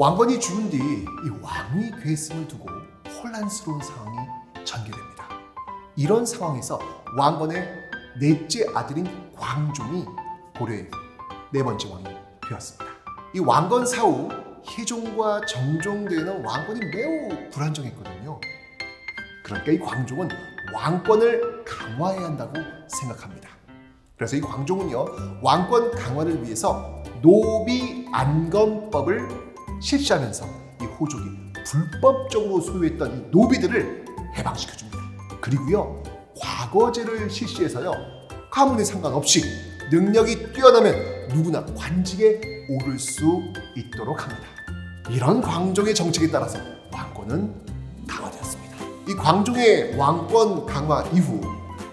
왕건이 죽은 뒤 이 왕위 계승을 두고 혼란스러운 상황이 전개됩니다. 이런 상황에서 왕건의 넷째 아들인 광종이 고려의 네 번째 왕이 되었습니다. 이 왕건 사후 희종과 정종대에는 왕권이 매우 불안정했거든요. 그러니까 이 광종은 왕권을 강화해야 한다고 생각합니다. 그래서 이 광종은요 왕권 강화를 위해서 노비 안건법을 실시하면서 이 호족이 불법적으로 소유했던 이 노비들을 해방시켜줍니다. 그리고요 과거제를 실시해서요 가문에 상관없이 능력이 뛰어나면 누구나 관직에 오를 수 있도록 합니다. 이런 광종의 정책에 따라서 왕권은 강화되었습니다. 이 광종의 왕권 강화 이후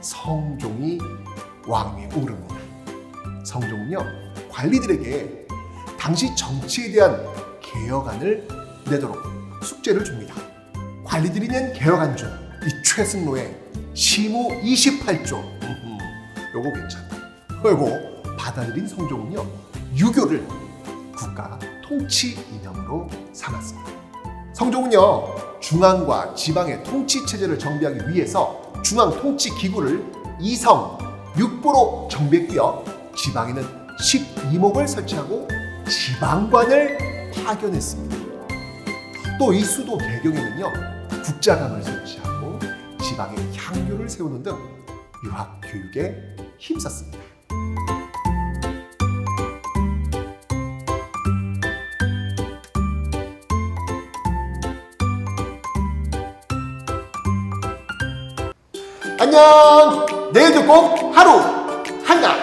성종이 왕위에 오릅니다. 성종은요 관리들에게 당시 정치에 대한 개혁안을 내도록 숙제를 줍니다. 관리들이 낸 개혁안 중 이 최승로의 시무 28조 음흠, 요거 괜찮다. 요거 받아들인 성종은요 유교를 국가 통치 이념으로 삼았습니다. 성종은요 중앙과 지방의 통치 체제를 정비하기 위해서 중앙 통치 기구를 이성 6부로 정비했고요 지방에는 12목을 설치하고 지방관을 파견했습니다. 또 이 수도 배경에는요 국자감을 설치하고 지방에 향교를 세우는 등 유학 교육에 힘썼습니다. 안녕. 내일도 꼭 하루 한가